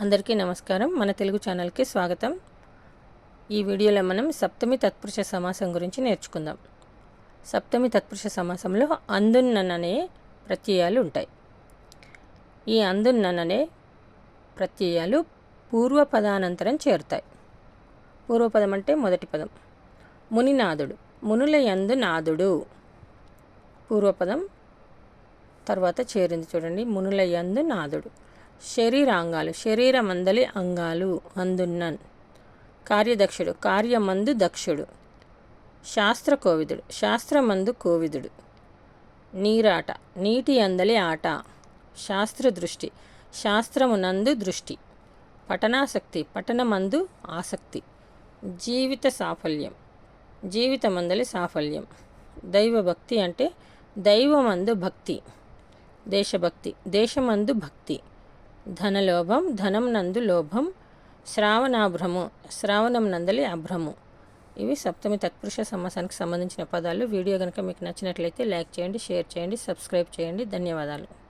అందరికీ నమస్కారం. మన తెలుగు ఛానల్కి స్వాగతం. ఈ వీడియోలో మనం సప్తమి తత్పురుష సమాసం గురించి నేర్చుకుందాం. సప్తమి తత్పురుష సమాసంలో అందున్నన్ అనే ప్రత్యయాలు ఉంటాయి. ఈ అందున్ననే ప్రత్యయాలు పూర్వపదానంతరం చేరుతాయి. పూర్వపదం అంటే మొదటి పదం. మునినాథుడు మునుల యందు నాథుడు పూర్వపదం తర్వాత చేరింది చూడండి. మునుల యందు నాథుడు శరీరాంగాలు శరీరమందలి అంగాలు అందున్నన్. కార్యదక్షుడు కార్యమందు దక్షుడు. శాస్త్ర కోవిదుడు శాస్త్రమందు కోవిదుడు. నీరాట నీటి అందలి ఆట. శాస్త్ర దృష్టి శాస్త్రమునందు దృష్టి. పఠనాసక్తి పఠనమందు ఆసక్తి. జీవిత సాఫల్యం జీవితమందలి సాఫల్యం. దైవభక్తి అంటే దైవమందు భక్తి. దేశభక్తి దేశమందు భక్తి. ధనలోభం ధనం నందు లోభం శ్రావణాభ్రము శ్రావణం నందలి అభ్రము. ఇవి సప్తమి తత్పురుష సమాసానికి సంబంధించిన పదాలు. వీడియో కనుక మీకు నచ్చినట్లయితే లైక్ చేయండి షేర్ చేయండి సబ్స్క్రైబ్ చేయండి. ధన్యవాదాలు.